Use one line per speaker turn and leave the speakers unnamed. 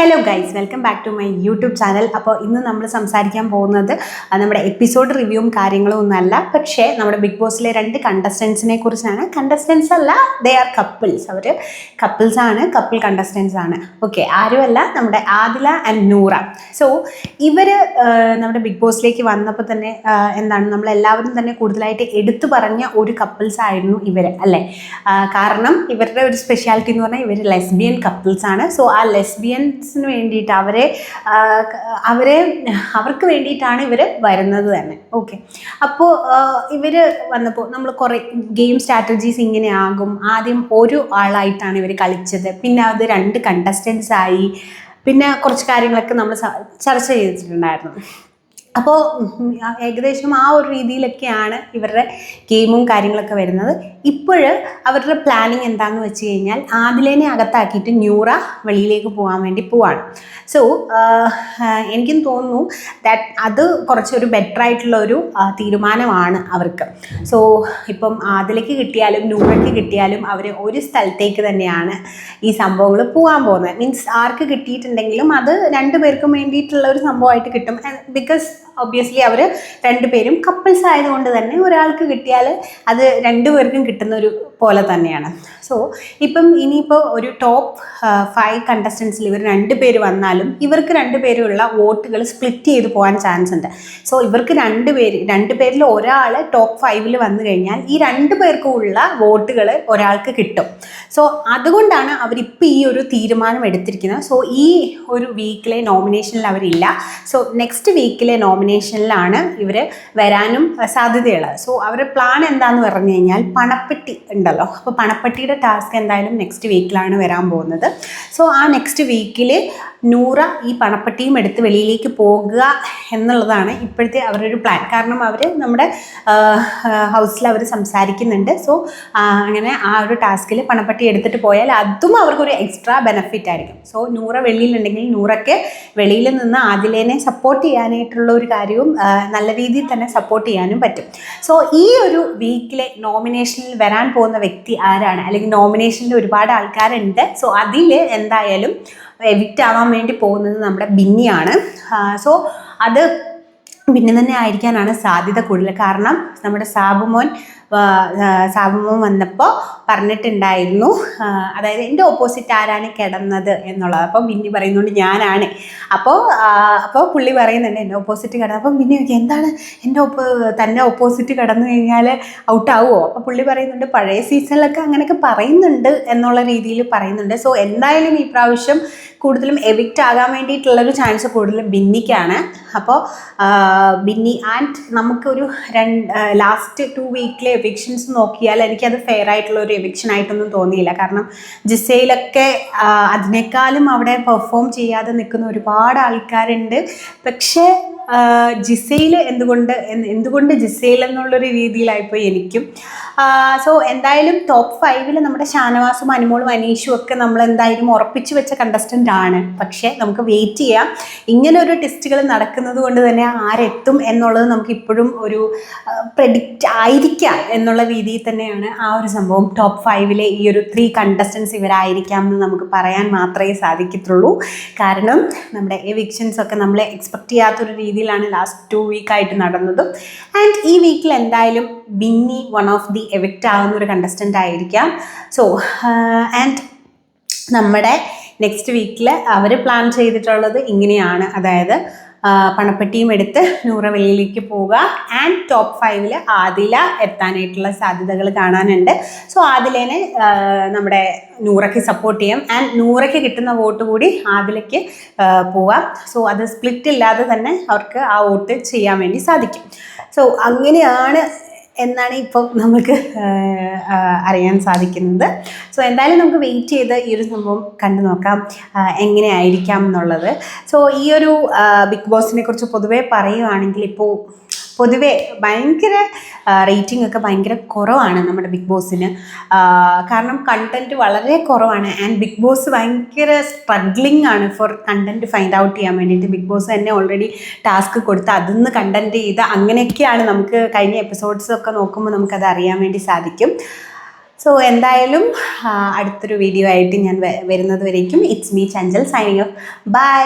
Hello guys welcome back to my YouTube channel അപ്പോൾ ഇന്ന് നമ്മൾ സംസാരിക്കാൻ പോകുന്നത് നമ്മുടെ എപ്പിസോഡ് റിവ്യൂവും കാര്യങ്ങളും ഒന്നുമല്ല പക്ഷേ നമ്മുടെ ബിഗ് ബോസിലെ രണ്ട് കണ്ടസ്റ്റൻസിനെ കുറിച്ചാണ്. കണ്ടസ്റ്റൻസ് അല്ല ദേ ആർ കപ്പിൾസ് അവർ കപ്പിൾസ് ആണ് കപ്പിൾ കണ്ടസ്റ്റൻസ് ആണ്. ഓക്കെ ആരുമല്ല നമ്മുടെ ആദില ആൻഡ് നൂറ. സോ ഇവർ നമ്മുടെ ബിഗ് ബോസിലേക്ക് വന്നപ്പോൾ തന്നെ എന്താണ് നമ്മളെല്ലാവരും തന്നെ കൂടുതലായിട്ട് എടുത്തു പറഞ്ഞ ഒരു കപ്പിൾസ് ആയിരുന്നു ഇവർ അല്ലേ? കാരണം ഇവരുടെ ഒരു സ്പെഷ്യാലിറ്റി എന്ന് പറഞ്ഞാൽ ഇവർ ലെസ്ബിയൻ കപ്പിൾസ് ആണ്. സോ ആ ലെസ്ബിയൻസിന് വേണ്ടിയിട്ട് അവരെ അവരെ അവർക്ക് വേണ്ടിയിട്ടാണ് ഇവർ വരുന്നത് തന്നെ. ഓക്കെ അപ്പോൾ ഇവർ വന്നപ്പോൾ നമ്മൾ കുറേ ഗെയിം സ്ട്രാറ്റജീസ് ഇങ്ങനെ ആകും ആദ്യം ഒരു ആളായിട്ടാണ് ഇവർ കളിച്ചത്. പിന്നെ അത് രണ്ട് കണ്ടസ്റ്റൻസ് ആയി. പിന്നെ കുറച്ച് കാര്യങ്ങളൊക്കെ നമ്മൾ ചർച്ച ചെയ്തിട്ടുണ്ടായിരുന്നു. അപ്പോൾ ഏകദേശം ആ ഒരു രീതിയിലൊക്കെയാണ് ഇവരുടെ ഗെയിമും കാര്യങ്ങളൊക്കെ വരുന്നത്. ഇപ്പോൾ അവരുടെ പ്ലാനിങ് എന്താണെന്ന് വെച്ച് കഴിഞ്ഞാൽ ആദിലേനെ അകത്താക്കിയിട്ട് ന്യൂറ വെളിയിലേക്ക് പോകാൻ വേണ്ടി പോവാണ്. സോ എനിക്കും തോന്നുന്നു ദാറ്റ് അത് കുറച്ചൊരു ബെറ്റർ ആയിട്ടുള്ള ഒരു തീരുമാനമാണ് അവർക്ക്. സോ ഇപ്പം ആദിലേക്ക് കിട്ടിയാലും ന്യൂറയ്ക്ക് കിട്ടിയാലും അവർ ഒരു സ്ഥലത്തേക്ക് തന്നെയാണ് ഈ സംഭവങ്ങൾ പോകാൻ പോകുന്നത്. മീൻസ് ആർക്ക് കിട്ടിയിട്ടുണ്ടെങ്കിലും അത് രണ്ടു പേർക്കും വേണ്ടിയിട്ടുള്ള ഒരു സംഭവമായിട്ട് കിട്ടും. ബിക്കോസ് ഒബ്വിയസ്ലി അവർ രണ്ടുപേരും കപ്പിൾസ് ആയതുകൊണ്ട് തന്നെ ഒരാൾക്ക് കിട്ടിയാൽ അത് രണ്ടുപേർക്കും കിട്ടുന്ന ഒരു പോലെ തന്നെയാണ്. സോ ഇപ്പം ഇനിയിപ്പോൾ ഒരു ടോപ്പ് ഫൈവ് കണ്ടസ്റ്റൻസിൽ ഇവർ രണ്ട് പേര് വന്നാലും ഇവർക്ക് രണ്ട് പേരുള്ള വോട്ടുകൾ സ്പ്ലിറ്റ് ചെയ്ത് പോകാൻ ചാൻസ് ഉണ്ട്. സോ ഇവർക്ക് രണ്ട് പേര് രണ്ട് പേരിൽ ഒരാൾ ടോപ്പ് ഫൈവിൽ വന്നു കഴിഞ്ഞാൽ ഈ രണ്ട് പേർക്കും ഉള്ള വോട്ടുകൾ ഒരാൾക്ക് കിട്ടും. സോ അതുകൊണ്ടാണ് അവരിപ്പോൾ ഈ ഒരു തീരുമാനം എടുത്തിരിക്കുന്നത്. സോ ഈ ഒരു വീക്കിലെ നോമിനേഷനിൽ അവരില്ല. സോ നെക്സ്റ്റ് വീക്കിലെ നോമിനേഷനിലാണ് ഇവർ വരാനും സാധ്യതയുള്ളത്. സോ അവരുടെ പ്ലാൻ എന്താണെന്ന് പറഞ്ഞു കഴിഞ്ഞാൽ പണപ്പെട്ടി ഉണ്ടല്ലോ. അപ്പോൾ പണപ്പെട്ടിയുടെ ടാസ്ക് എന്തായാലും നെക്സ്റ്റ് വീക്കിലാണ് വരാൻ പോകുന്നത്. സോ ആ നെക്സ്റ്റ് വീക്കിൽ നൂറ ഈ പണപ്പെട്ടിയും എടുത്ത് വെളിയിലേക്ക് പോകുക എന്നുള്ളതാണ് ഇപ്പോഴത്തെ അവരുടെ ഒരു പ്ലാൻ കാരണം അവർ നമ്മുടെ ഹൗസിൽ അവർ സംസാരിക്കുന്നുണ്ട്. സോ അങ്ങനെ ആ ഒരു ടാസ്കിൽ പണപ്പെട്ടി എടുത്തിട്ട് പോയാൽ അതും അവർക്കൊരു എക്സ്ട്രാ ബെനഫിറ്റ് ആയിരിക്കും. സോ നൂറ വെളിയിലുണ്ടെങ്കിൽ നൂറയ്ക്ക് വെളിയിൽ നിന്ന് ആദിലേനെ സപ്പോർട്ട് ചെയ്യാനായിട്ടുള്ള ഒരു കാര്യവും നല്ല രീതിയിൽ തന്നെ സപ്പോർട്ട് ചെയ്യാനും പറ്റും. സോ ഈ ഒരു വീക്കിലെ നോമിനേഷനിൽ വരാൻ പോകുന്ന വ്യക്തി ആരാണ്? അല്ലെങ്കിൽ നോമിനേഷനിൽ ഒരുപാട് ആൾക്കാരുണ്ട്. സോ അതിൽ എന്തായാലും എവിക്റ്റ് ആവാൻ വേണ്ടി പോകുന്നത് നമ്മുടെ ബിന്നിയാണ് സോ അത് പിന്നെ തന്നെ ആയിരിക്കാനാണ് സാധ്യത കൂടുതൽ. കാരണം നമ്മുടെ സാബുമോൻ സാബുമോൻ വന്നപ്പോൾ പറഞ്ഞിട്ടുണ്ടായിരുന്നു അതായത് എന്റെ ഓപ്പോസിറ്റ് ആരാണ് കിടന്നത് എന്നുള്ളത്. അപ്പോൾ ബിന്നി പറയുന്നുണ്ട് ഞാനാണ്. അപ്പോൾ അപ്പോൾ പുള്ളി പറയുന്നുണ്ട് എന്റെ ഓപ്പോസിറ്റ് കിടന്നത് അപ്പം ചോദിക്കും എന്താണ് എന്റെ ഒപ്പോ തന്നെ ഓപ്പോസിറ്റ് കിടന്നു കഴിഞ്ഞാൽ ഔട്ടാവുമോ അപ്പോൾ പുള്ളി പറയുന്നുണ്ട് പഴയ സീസണിലൊക്കെ അങ്ങനെയൊക്കെ പറയുന്നുണ്ട് എന്നുള്ള രീതിയിൽ പറയുന്നുണ്ട്. സോ എന്തായാലും ഈ പ്രാവശ്യം കൂടുതലും എവിക്റ്റ് ആകാൻ വേണ്ടിയിട്ടുള്ളൊരു ചാൻസ് കൂടുതലും ബിന്നിക്കാണ്. അപ്പോൾ ബിന്നി ആൻഡ് നമുക്കൊരു രണ്ട് ലാസ്റ്റ് ടു വീക്കിലെ എവിക്ഷൻസ് നോക്കിയാൽ എനിക്കത് ഫെയർ ആയിട്ടുള്ള ഒരു എവിക്ഷൻ ആയിട്ടൊന്നും തോന്നിയില്ല. കാരണം ജിസയിലൊക്കെ അതിനേക്കാളും അവിടെ പെർഫോം ചെയ്യാതെ നിൽക്കുന്ന ഒരുപാട് ആൾക്കാരുണ്ട്. പക്ഷേ ജിസയിൽ എന്തുകൊണ്ട് എന്ത് എന്തുകൊണ്ട് ജിസയിൽ എന്നുള്ളൊരു രീതിയിലായിപ്പോയി എനിക്കും. സോ എന്തായാലും ടോപ്പ് ഫൈവിൽ നമ്മുടെ ഷാനവാസും അനുമോളും അനീഷും ഒക്കെ നമ്മൾ എന്തായാലും ഉറപ്പിച്ചു വെച്ച കണ്ടസ്റ്റന്റ് ആണ്. പക്ഷേ നമുക്ക് വെയിറ്റ് ചെയ്യാം. ഇങ്ങനെ ഒരു ടെസ്റ്റുകൾ നടക്കുന്നത് കൊണ്ട് തന്നെ ആരെത്തും എന്നുള്ളത് നമുക്ക് ഇപ്പോഴും ഒരു പ്രഡിക്റ്റ് ആയിരിക്കാം എന്നുള്ള രീതിയിൽ തന്നെയാണ് ആ ഒരു സംഭവം. ടോപ്പ് ഫൈവിലെ ഈ ഒരു ത്രീ കണ്ടസ്റ്റൻസ് ഇവരായിരിക്കാം എന്ന് നമുക്ക് പറയാൻ മാത്രമേ സാധിക്കത്തുള്ളൂ. കാരണം നമ്മുടെ എവിക്ഷൻസ് ഒക്കെ നമ്മളെ എക്സ്പെക്ട് ചെയ്യാത്തൊരു രീതിയിലാണ് ലാസ്റ്റ് ടു വീക്കായിട്ട് നടന്നതും. ആൻഡ് ഈ വീക്കിൽ എന്തായാലും Binny one of the evict ആവുന്ന ഒരു കണ്ടസ്റ്റന്റ് ആയിരിക്കാം സോ ആൻഡ് നമ്മുടെ നെക്സ്റ്റ് വീക്കിൽ അവർ പ്ലാൻ ചെയ്തിട്ടുള്ളത് ഇങ്ങനെയാണ്. അതായത് പണപ്പെട്ടിയും എടുത്ത് നൂറ വെളിയിലേക്ക് പോവുക ആൻഡ് ടോപ്പ് ഫൈവിൽ ആദില എത്താനായിട്ടുള്ള സാധ്യതകൾ കാണാനുണ്ട്. സോ ആദിലേനെ നമ്മുടെ നൂറയ്ക്ക് സപ്പോർട്ട് ചെയ്യാം. ആൻഡ് നൂറയ്ക്ക് കിട്ടുന്ന വോട്ട് കൂടി ആദിലയ്ക്ക് ആ, പോവാം. സോ അത് സ്പ്ലിറ്റ് ഇല്ലാതെ തന്നെ അവർക്ക് ആ വോട്ട് ചെയ്യാൻ വേണ്ടി സാധിക്കും. സോ അങ്ങനെയാണ് എന്നാണ് ഇപ്പോൾ നമുക്ക് അറിയാൻ സാധിക്കുന്നത്. സോ എന്തായാലും നമുക്ക് വെയിറ്റ് ചെയ്ത് ഈ ഒരു സംഭവം കണ്ടു നോക്കാം എങ്ങനെയായിരിക്കാം എന്നുള്ളത്. സോ ഈ ഒരു ബിഗ് ബോസിനെ കുറിച്ച് പൊതുവേ പറയുവാണെങ്കിൽ ഇപ്പോൾ പൊതുവേ ഭയങ്കര റേറ്റിംഗ് ഒക്കെ ഭയങ്കര കുറവാണ് നമ്മുടെ ബിഗ് ബോസിന് കാരണം കണ്ടന്റ് വളരെ കുറവാണ്. ആൻഡ് ബിഗ് ബോസ് ഭയങ്കര സ്ട്രഗ്ലിംഗ് ആണ് ഫോർ കണ്ടന്റ് ഫൈൻഡ് ഔട്ട് ചെയ്യാൻ വേണ്ടിയിട്ട്. ബിഗ് ബോസ് തന്നെ ഓൾറെഡി ടാസ്ക് കൊടുത്ത് അതിൽ നിന്ന് കണ്ടന്റ് ചെയ്ത് അങ്ങനെയൊക്കെയാണ് നമുക്ക് കഴിഞ്ഞ എപ്പിസോഡ്സ് ഒക്കെ നോക്കുമ്പോൾ നമുക്കത് അറിയാൻ വേണ്ടി സാധിക്കും. സോ എന്തായാലും അടുത്തൊരു വീഡിയോ ആയിട്ട് ഞാൻ വരുന്നത് വരേക്കും. It's me Chanchal signing off bye